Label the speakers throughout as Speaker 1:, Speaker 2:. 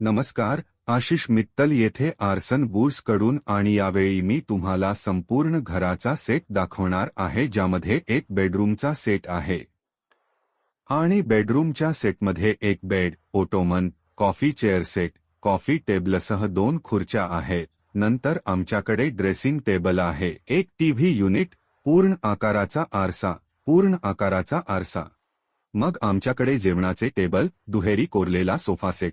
Speaker 1: नमस्कार आशिष मित्तल येथे आर्सन बुर्सकडून आणि यावेळी मी तुम्हाला संपूर्ण घराचा सेट दाखवणार आहे ज्यामध्ये एक बेडरूमचा सेट आहे. आणि बेडरूमच्या सेटमध्ये एक bed ottoman coffee chair set coffee टेबलसह दोन खुर्च्या आहेत. नंतर आमच्याकडे ड्रेसिंग टेबल आहे. एक टीव्ही युनिट पूर्ण आकाराचा आरसा पूर्ण आकाराचा आरसा. मग आमच्याकडे जेवणाचे टेबल दुहेरी कोरलेला सोफा सेट.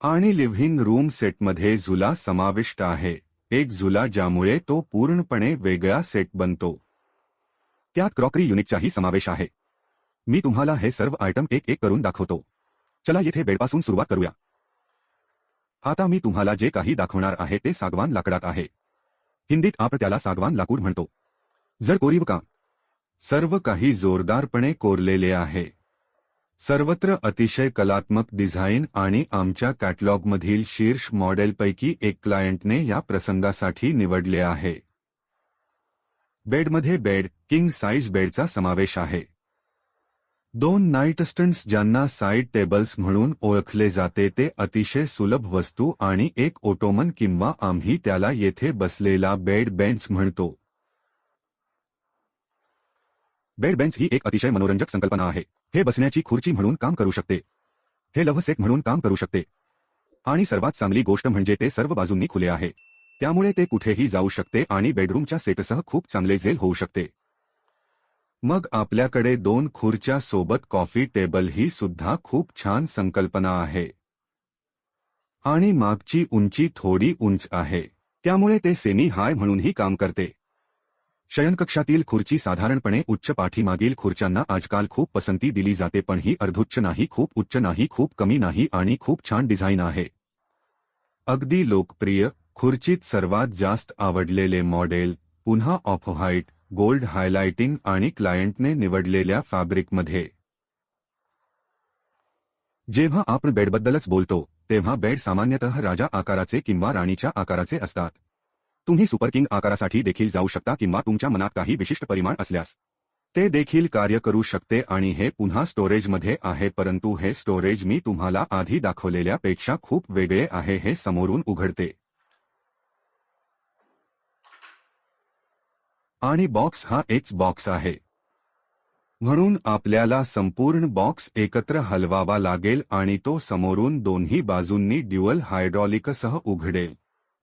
Speaker 1: आणि लिव्हिंग रूम सेटमध्ये झुला समाविष्ट आहे. एक झुला ज्यामुळे तो पूर्णपणे वेगळा सेट बनतो. त्यात क्रॉकरी युनिटचाही समावेश आहे. मी तुम्हाला हे सर्व आयटम एक एक करून दाखवतो. चला येथे बेडपासून सुरुवात करूया. आता मी तुम्हाला जे काही दाखवणार आहे ते सागवान लाकडात आहे. हिंदीत आपण त्याला सागवान लाकूड म्हणतो. जर कोरीव का? सर्व काही जोरदारपणे कोरलेले आहे. सर्वत्र अतिशय कलात्मक डिझाईन आणि आमच्या कॅटलॉगमधील शीर्ष मॉडेलपैकी एक क्लायंटने या प्रसंगासाठी निवडले आहे. बेडमध्ये बेड किंग साईज बेडचा समावेश आहे. दोन नाईटस्टंट्स ज्यांना साईड टेबल्स म्हणून ओळखले जाते ते अतिशय सुलभ वस्तू आणि एक ओटोमन किंवा आम्ही त्याला येथे बसलेला बेड बेंच म्हणतो. बेड बेंच ही एक अतिशय मनोरंजक संकल्पना आहे. हे बसण्याची खुर्ची म्हणून काम करू शकते. हे लव्ह सेट म्हणून काम करू शकते. आणि सर्वात चांगली गोष्ट म्हणजे ते सर्व बाजूंनी खुले आहे. त्यामुळे ते कुठेही जाऊ शकते आणि बेडरूमच्या सेटसह खूप चांगले जेल होऊ शकते. मग आपल्याकडे दोन खुर्च्या सोबत कॉफी टेबल ही सुद्धा खूप छान संकल्पना आहे. आणि मागची उंची थोडी उंच आहे. त्यामुळे ते सेमी हाय म्हणूनही काम करते. शयनकक्षातील खुर्ची साधारणपणे उच्च पाठीमागील खुर्च्यांना आजकाल खूप पसंती दिली जाते पण ही अर्धोच्च नाही खूप उच्च नाही खूप कमी नाही आणि खूप छान डिझाईन आहे. अगदी लोकप्रिय खुर्चीत सर्वात जास्त आवडलेले मॉडेल पुन्हा ऑफ व्हाईट गोल्ड हायलाइटिंग आणि क्लायंटने निवडलेल्या फॅब्रिकमध्ये. जेव्हा आपण बेडबद्दलच बोलतो तेव्हा बेड सामान्यतः राजा आकाराचे किंवा राणीच्या आकाराचे असतात. तुम्ही सुपर किंग आकारासाठी देखील जाऊ शकता किंवा तुमच्या मनात काही विशिष्ट परिमाण असल्यास. ते देखील कार्य करू शकते आणि हे पुन्हा स्टोरेजमध्ये आहे परंतु हे स्टोरेज मी तुम्हाला आधी दाखवलेल्यापेक्षा खूप वेगळे आहे हे समोरून उघडते. आणि बॉक्स हा एक्स बॉक्स आहे. म्हणून आपल्याला संपूर्ण बॉक्स एकत्र हलवावा लागेल आणि तो समोरून दोन्ही बाजूंनी ड्युअल हायड्रॉलिकसह उघडेल.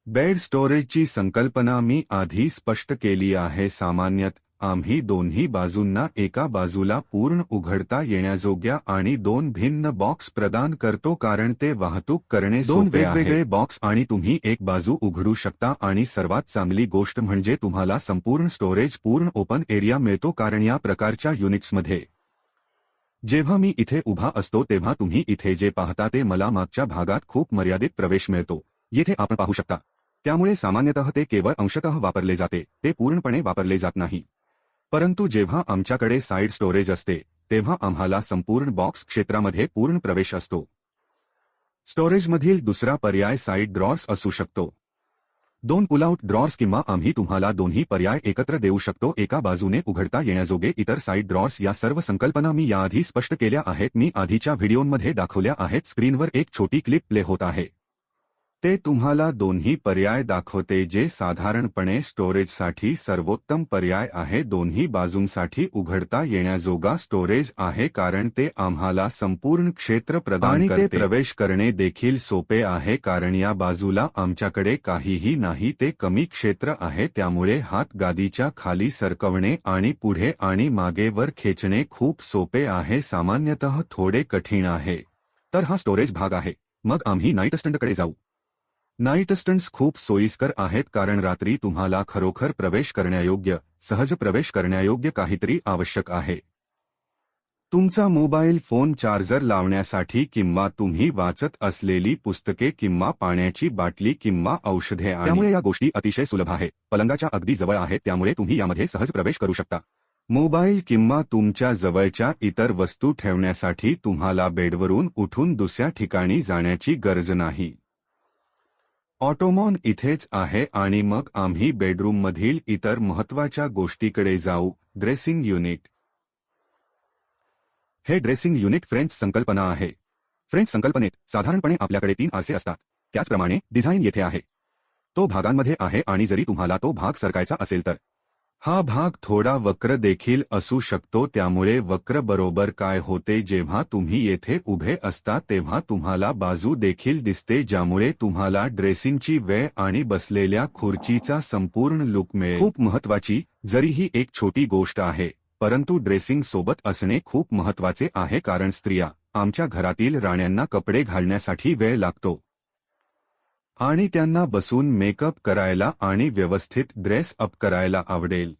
Speaker 1: बेड स्टोरेजची संकल्पना मी आधी स्पष्ट केली आहे. सामान्यत आम्ही दोन्ही बाजूंना एका बाजूला पूर्ण उघडता येण्याजोग्या आणि दोन भिन्न बॉक्स प्रदान करतो कारण ते वाहतूक करणे दोन वेगवेगळे बॉक्स आणि तुम्ही एक बाजू उघडू शकता आणि सर्वात चांगली गोष्ट म्हणजे तुम्हाला संपूर्ण स्टोरेज पूर्ण ओपन एरिया मिळतो कारण या प्रकारच्या युनिट्समध्ये. जेव्हा मी इथे उभा असतो तेव्हा तुम्ही इथे जे पाहता ते मला मागच्या भागात खूप मर्यादित प्रवेश मिळतो. येथे आपण पाहू शकता. त्यामुळे सामान्यतः ते केवळ अंशतः वापरले जाते, ते पूर्णपणे वापरले जात नाही. परंतु जेव्हा आमच्याकडे साईड स्टोरेज असते, तेव्हा आम्हाला संपूर्ण बॉक्स क्षेत्रामध्ये पूर्ण प्रवेश असतो. स्टोरेजमधील दुसरा पर्याय साईड ड्रॉर्स असू शकतो. दोन पुलआउट ड्रॉर्स किंवा आम्ही तुम्हाला दोन्ही पर्याय एकत्र देऊ शकतो, एका बाजूने उघडता येण्याजोगे इतर साईड ड्रॉर्स या सर्व संकल्पना मी याआधी स्पष्ट केल्या आहेत, मी आधीच्या व्हिडिओमध्ये दाखवल्या आहेत, स्क्रीनवर एक छोटी क्लिप प्ले होत आहे. ते तुम्हाला दोन्ही पर्याय दाखवते जे साधारणपणे स्टोरेजसाठी सर्वोत्तम पर्याय आहे. दोन्ही बाजूंसाठी उघडता येण्याजोगा स्टोरेज आहे कारण ते आम्हाला संपूर्ण क्षेत्र प्रदान करते. प्रवेश करणे देखील सोपे आहे कारण या बाजूला आमच्याकडे काहीही नाही ते कमी क्षेत्र आहे. त्यामुळे हात गादीच्या खाली सरकवणे आणि पुढे आणि मागे वर खेचणे खूप सोपे आहे. सामान्यतः थोडे कठीण आहे. तर हा स्टोरेज भाग आहे. मग आम्ही नाईटस्टंडकडे जाऊ. नाईटस्टंट्स खूप सोयीस्कर आहेत कारण रात्री तुम्हाला खरोखर प्रवेश करण्यायोग्य सहज प्रवेश करण्यायोग्य काहीतरी आवश्यक आहे. तुमचा मोबाईल फोन चार्जर लावण्यासाठी किंवा तुम्ही वाचत असलेली पुस्तके किंवा पाण्याची बाटली किंवा औषधे आणि- त्यामुळे या गोष्टी अतिशय सुलभ आहे पलंगाच्या अगदी जवळ आहेत त्यामुळे तुम्ही यामध्ये सहज प्रवेश करू शकता. मोबाईल किंवा तुमच्या जवळच्या इतर वस्तू ठेवण्यासाठी तुम्हाला बेडवरून उठून दुसऱ्या ठिकाणी जाण्याची गरज नाही. ऑटोमॉन इथेच आहे आणि मग आम्ही बेडरूममधील इतर महत्त्वाच्या गोष्टीकडे जाऊ ड्रेसिंग युनिट. हे ड्रेसिंग युनिट फ्रेंच संकल्पना आहे. फ्रेंच संकल्पनेत साधारणपणे आपल्याकडे तीन आरसे असतात. त्याचप्रमाणे डिझाईन येथे आहे. तो भागांमध्ये आहे आणि जरी तुम्हाला तो भाग सरकायचा असेल तर. हा भाग थोडा वक्र देखील असू शकतो त्यामुळे वक्र बरोबर काय होते जेव्हा तुम्ही येथे उभे असता तेव्हा तुम्हाला बाजू देखील दिसते ज्यामुळे तुम्हाला ड्रेसिंगची वेळ आणि बसलेल्या खुर्चीचा संपूर्ण लुक मिळेल. खूप महत्वाची जरी ही एक छोटी गोष्ट आहे परंतु ड्रेसिंग सोबत असणे खूप महत्त्वाचे आहे कारण स्त्रिया आमच्या घरातील राण्यांना कपडे घालण्यासाठी वेळ लागतो. आणि त्यांना बसून मेकअप करायला आणि व्यवस्थित ड्रेस अप करायला आवडेल.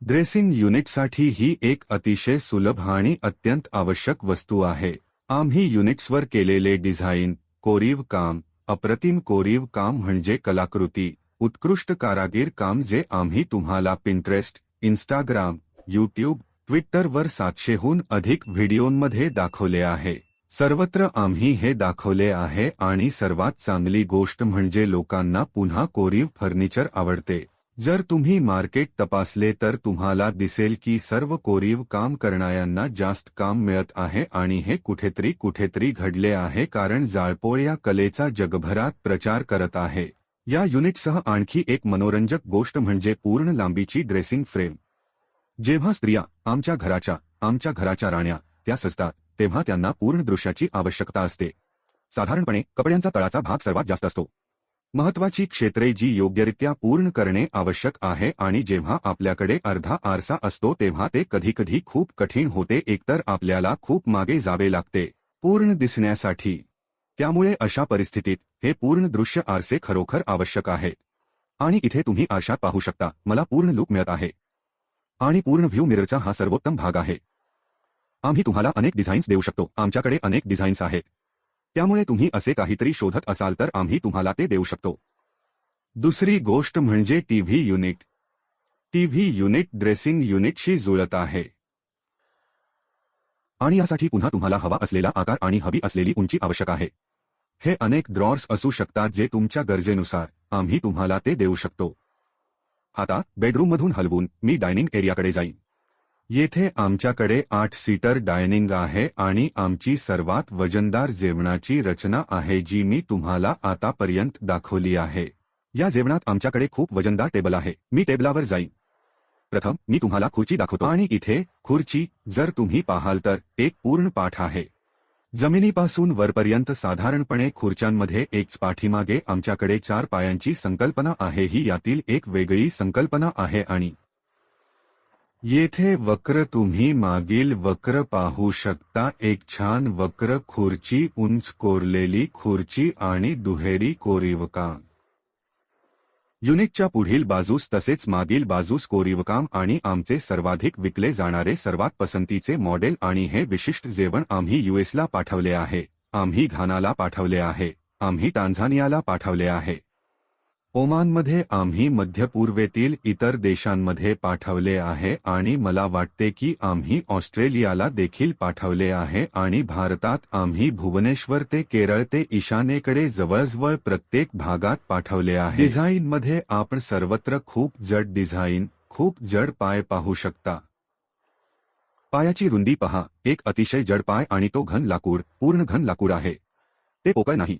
Speaker 1: ड्रेसिंग युनिटसाठी ही एक अतिशय सुलभ आणि अत्यंत आवश्यक वस्तू आहे. आम्ही युनिट्सवर केलेले डिझाईन कोरीव काम अप्रतिम कोरीव काम म्हणजे कलाकृती उत्कृष्ट कारागीर काम जे आम्ही तुम्हाला पिंट्रेस्ट इंस्टाग्राम यूट्यूब ट्विटरवर सातशेहून अधिक व्हिडिओंमध्ये दाखवले आहे. सर्वत्र आम्ही हे दाखवले आहे आणि सर्वात चांगली गोष्ट म्हणजे लोकांना पुन्हा कोरीव फर्निचर आवडते. जर तुम्ही मार्केट तपासले तर तुम्हाला दिसेल की सर्व कोरीव काम करणाऱ्यांना जास्त काम मिळत आहे आणि हे कुठेतरी कुठेतरी घडले आहे कारण जाळपोळ या कलेचा जगभरात प्रचार करत आहे. या युनिटसह आणखी एक मनोरंजक गोष्ट म्हणजे पूर्ण लांबीची ड्रेसिंग फ्रेम. जेव्हा स्त्रिया आमच्या घराच्या आमच्या घराच्या राण्या त्या सजतात तेव्हा त्यांना पूर्ण दृश्याची आवश्यकता असते. साधारणपणे कपड्यांचा तळाचा भाग सर्वात जास्त असतो. महत्वाची क्षेत्रे जी योग्यरित्या पूर्ण करणे आवश्यक आहे आणि जेव्हा आपल्याकडे अर्धा आरसा असतो तेव्हा ते कधीकधी खूप कठीण होते एकतर आपल्याला खूप मागे जावे लागते पूर्ण दिसण्यासाठी. त्यामुळे अशा परिस्थितीत हे पूर्ण दृश्य आरसे खरोखर आवश्यक आहे आणि इथे तुम्ही आरशात पाहू शकता मला पूर्ण लूक मिळत आहे. आणि पूर्ण व्ह्यू मिररचा हा सर्वोत्तम भाग आहे. आम्ही तुम्हाला अनेक डिझाईन्स देऊ शकतो. आमच्याकडे अनेक डिझाईन्स आहेत त्यामुळे तुम्ही असे काहीतरी शोधत असाल तर आम्ही तुम्हाला ते देऊ शकतो. दुसरी गोष्ट म्हणजे TV unit. TV unit dressing युनिटशी जुळत आहे. आणि यासाठी पुन्हा तुम्हाला हवा असलेला आकार आणि हवी असलेली उंची आवश्यक आहे. हे अनेक ड्रॉर्स असू शकतात जे तुमच्या गरजेनुसार आम्ही तुम्हाला ते देऊ शकतो. आता बेडरूममधून हलवून मी डायनिंग एरियाकडे जाईन. येथे आमच्याकडे आठ सीटर डायनिंग आहे आणि आमची सर्वात वजनदार जेवणाची रचना आहे जी मी तुम्हाला आतापर्यंत दाखवली आहे. या जेवणात आमच्याकडे खूप वजनदार टेबल आहे. मी टेबलावर जाईन. प्रथम मी तुम्हाला खुर्ची दाखवतो. आणि इथे खुर्ची जर तुम्ही पाहाल तर एक पूर्ण पाठ आहे. जमिनीपासून वरपर्यंत साधारणपणे खुर्च्यांमध्ये एक पाठीमागे आमच्याकडे चार पायांची संकल्पना आहे. ही यातील एक वेगळी संकल्पना आहे आणि येथे वक्र तुम्ही मागील वक्र पाहू शकता एक छान वक्र खुर्ची उंच कोरलेली खुर्ची आणि दुहेरी कोरीवकाम. युनिटच्या पुढील बाजूस तसेच मागील बाजूस कोरीवकाम आणि आमचे सर्वाधिक विकले जाणारे सर्वात पसंतीचे मॉडेल आणि हे विशिष्ट जेवण आम्ही युएसला पाठवले आहे. आम्ही घानाला पाठवले आहे. आम्ही टांझानियाला पाठवले आहे. ओमानमध्ये आम्ही मध्य पूर्वेतील इतर देशांमध्ये पाठवले आहे आणि मला वाटते की आम्ही ऑस्ट्रेलियाला देखील पाठवले आहे आणि भारतात आम्ही भुवनेश्वर ते केरळ ते ईशानेकडे जवळजवळ प्रत्येक भागात पाठवले आहे. डिझाईनमध्ये आपण सर्वत्र खूप जड डिझाईन खूप जड पाय पाहू शकता. पायाची रुंदी पहा एक अतिशय जड पाय आणि तो घन लाकूड पूर्ण घन लाकूड आहे. ते पोकळ नाही.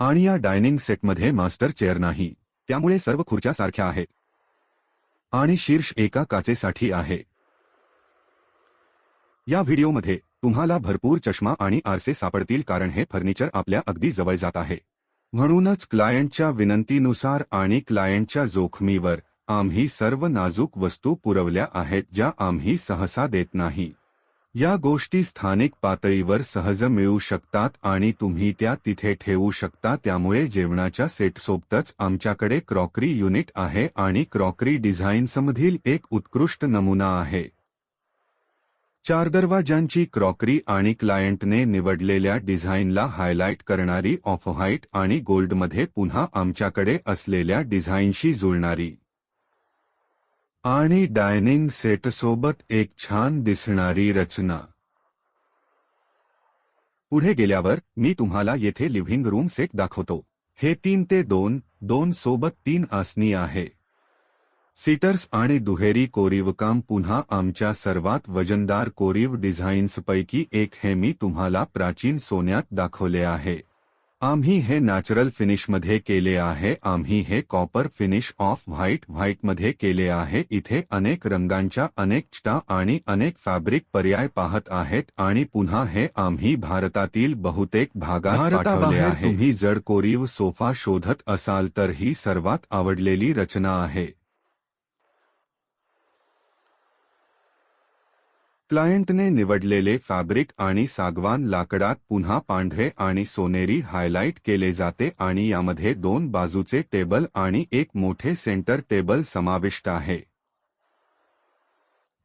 Speaker 1: आणि या डायनिंग सेटमध्ये मास्टर चेअर नाही. त्यामुळे सर्व खुर्च्या सारख्या आहेत. आणि शीर्ष एका काचेसाठी आहे. या व्हिडिओमध्ये तुम्हाला भरपूर चष्मा आणि आरसे सापडतील कारण हे फर्निचर आपल्या अगदी जवळ जात आहे. म्हणूनच क्लायंटच्या विनंतीनुसार आणि क्लायंटच्या जोखमीवर आम्ही सर्व नाजूक वस्तू पुरवल्या आहेत ज्या आम्ही सहसा देत नाही. या गोष्टी स्थानिक पातळीवर सहज मिळू शकतात आणि तुम्ही त्या तिथे ठेवू शकता त्यामुळे जेवणाच्या सेटसोबतच आमच्याकडे क्रॉकरी युनिट आहे आणि क्रॉकरी डिझाईन्समधील एक उत्कृष्ट नमुना आहे. चार दरवाजांची क्रॉकरी आणि क्लायंटने निवडलेल्या डिझाईनला हायलाइट करणारी ऑफ व्हाईट आणि गोल्डमध्ये पुन्हा आमच्याकडे असलेल्या डिझाईनशी जुळणारी. आणि डायनिंग सेटसोबत एक छान दिसणारी रचना. पुढे गेल्यावर मी तुम्हाला येथे लिव्हिंग रूम सेट दाखवतो. हे तीन ते दोन दोन सोबत तीन आसनी आहे. सीटर्स आणि दुहेरी कोरीवकाम पुन्हा आमच्या सर्वात वजनदार कोरीव डिझाईन्सपैकी एक हे मी तुम्हाला प्राचीन सोन्यात दाखवले आहे. आम्ही हे नॅचरल फिनिशमध्ये केले आहे आम्ही हे कॉपर फिनिश ऑफ़ व्हाईट व्हाईटमध्ये केले आहे इथे अनेक रंगांच्या अनेक चटा आणि अनेक फॅब्रिक पर्याय पाहत आहेत आणि पुन्हा हे आम्ही भारतातील बहुतेक भागात पाठवले आहे. तुम्ही जड कोरीव सोफा शोधत असाल तर ही सर्वात आवडलेली रचना आहे. क्लायंटने निवडलेले फॅब्रिक आणि सागवान लाकडात पुन्हा पांढरे आणि सोनेरी हायलाइट केले जाते आणि यामध्ये दोन बाजूचे टेबल आणि एक मोठे सेंटर टेबल समाविष्ट आहे.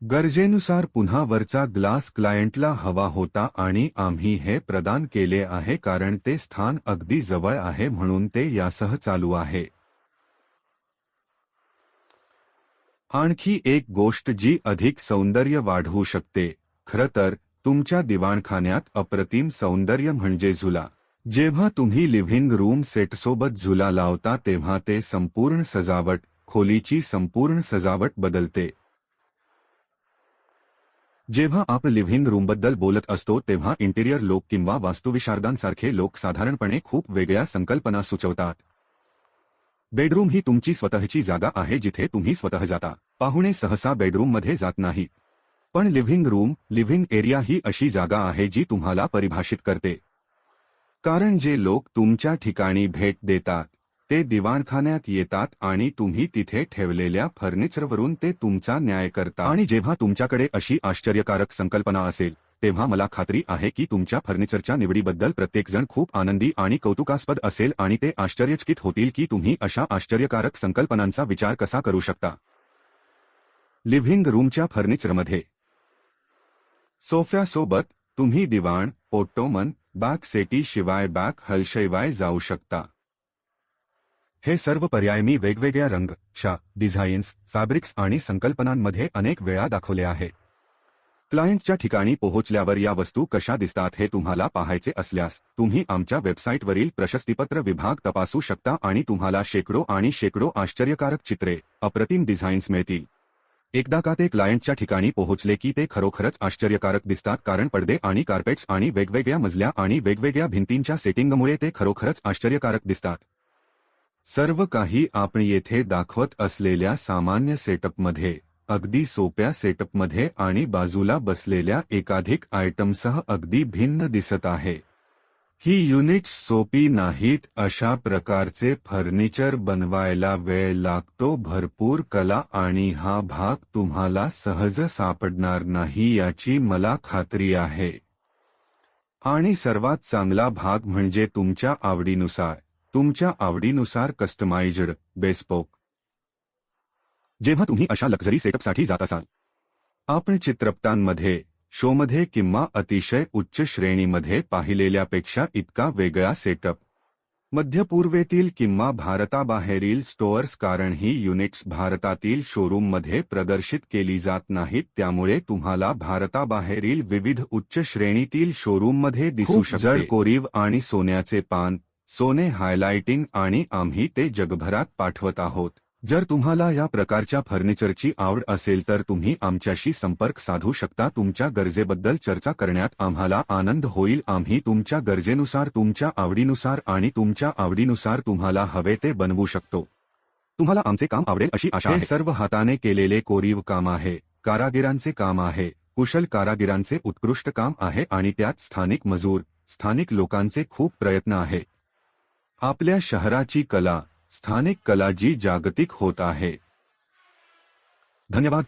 Speaker 1: गरजेनुसार पुन्हा वरचा ग्लास क्लायंटला हवा होता आणि आम्ही हे प्रदान केले आहे कारण ते स्थान अगदी जवळ आहे म्हणून ते यासह चालू आहे. आणखी एक गोष्ट जी अधिक सौंदर्य वाढवू शकते. खरं तर, तुमच्या दिवाणखान्यात अप्रतिम सौंदर्य म्हणजे झुला. जेव्हा तुम्ही लिव्हिंग रूम सेटसोबत झुला लावता तेव्हा ते संपूर्ण सजावट, खोलीची संपूर्ण सजावट बदलते. जेव्हा आपण लिव्हिंग रूमबद्दल बोलत असतो तेव्हा इंटिरियर लोक किंवा वास्तुविशारदांसारखे लोक साधारणपणे खूप वेगळ्या संकल्पना सुचवतात. बेडरूम ही तुमची स्वतःची जागा आहे जिथे तुम्ही स्वतः जाता. पाहुणे सहसा बेडरूममध्ये जात नाहीत. पण लिव्हिंग रूम लिव्हिंग एरिया ही अशी जागा आहे जी तुम्हाला परिभाषित करते. कारण जे लोक तुमच्या ठिकाणी भेट देतात ते दिवाणखान्यात येतात आणि तुम्ही तिथे ठेवलेल्या फर्निचरवरून ते तुमचा न्याय करता आणि जेव्हा तुमच्याकडे अशी आश्चर्यकारक संकल्पना असेल तेव्हा मला खात्री आहे की तुमच्या फर्निचरच्या निवडीबद्दल प्रत्येकजण खूप आनंदी आणि कौतुकास्पद असेल आणि ते आश्चर्यचकित होतील की तुम्ही अशा आश्चर्यकारक संकल्पनांचा विचार कसा करू शकता. लिव्हिंग रूमच्या फर्निचरमध्ये. सोफ्यासोबत तुम्ही दिवाण ओट्टोमन बॅक सेटी शिवाय बॅक हलशिवाय जाऊ शकता. हे सर्व पर्याय मी वेगवेगळ्या रंग शा डिझाईन्स फॅब्रिक्स आणि संकल्पनांमध्ये अनेक वेळा दाखवले आहे क्लायंटच्या ठिकाणी पोहोचल्यावर या वस्तू कशा दिसतात हे तुम्हाला पाहायचे असल्यास तुम्ही आमच्या वेबसाईटवरील प्रशस्तीपत्र विभाग तपासू शकता आणि तुम्हाला शेकडो आणि शेकडो आश्चर्यकारक चित्रे अप्रतिम डिझाईन्स मिळतील. एकदा का ते क्लायंटच्या ठिकाणी पोहोचले की ते खरोखरच आश्चर्यकारक दिसतात कारण पडदे आणि कार्पेट्स आणि वेगवेगळ्या मजल्या आणि वेगवेगळ्या भिंतींच्या सेटिंगमुळे ते खरोखरच आश्चर्यकारक दिसतात. सर्व काही आपण येथे दाखवत असलेल्या सामान्य सेटअपमध्ये अगदी सोप्या सेटअपमध्ये आणि बाजूला बसलेल्या एकाधिक आयटमसह अगदी भिन्न दिसत आहे. ही युनिट्स सोपी नाहीत अशा प्रकारचे फर्निचर बनवायला वेळ लागतो भरपूर कला आणि हा भाग तुम्हाला सहज सापडणार नाही याची मला खात्री आहे. आणि सर्वात चांगला भाग म्हणजे तुमच्या आवडीनुसार तुमच्या आवडीनुसार कस्टमाइज्ड बेस्पोक जेव्हा तुम्ही अशा लक्झरी सेटअपसाठी जात असाल आपण चित्रपटांमध्ये शोमध्ये किंवा अतिशय उच्च श्रेणीमध्ये पाहिलेल्यापेक्षा इतका वेगळा सेटअप. मध्यपूर्वेतील किंवा भारताबाहेरील स्टोअर्स कारण ही युनिट्स भारतातील शोरूममध्ये प्रदर्शित केली जात नाहीत त्यामुळे तुम्हाला भारताबाहेरील विविध उच्च श्रेणीतील शोरूममध्ये दिसू शकते. कोरीव आणि सोन्याचे पान सोने हायलाइटिंग आणि आम्ही ते जगभरात पाठवत आहोत. जर तुम्हाला या प्रकारच्या फर्निचरची आवड असेल तर तुम्ही आमच्याशी संपर्क साधू शकता. तुमच्या गरजेबद्दल चर्चा करण्यात आम्हाला आनंद होईल. आम्ही तुमच्या गरजेनुसार तुमच्या आवडीनुसार आणि तुमच्या आवडीनुसार तुम्हाला हवे ते बनवू शकतो. तुम्हाला आमचे काम आवडेल अशी आशा हे सर्व हाताने केलेले कोरीव काम आहे. कारागिरांचे काम आहे. कुशल कारागिरांचे उत्कृष्ट काम आहे आणि त्यात स्थानिक मजूर स्थानिक लोकांचे खूप प्रयत्न आहे. आपल्या शहराची कला स्थानिक कला जी जागतिक होत आहे. धन्यवाद.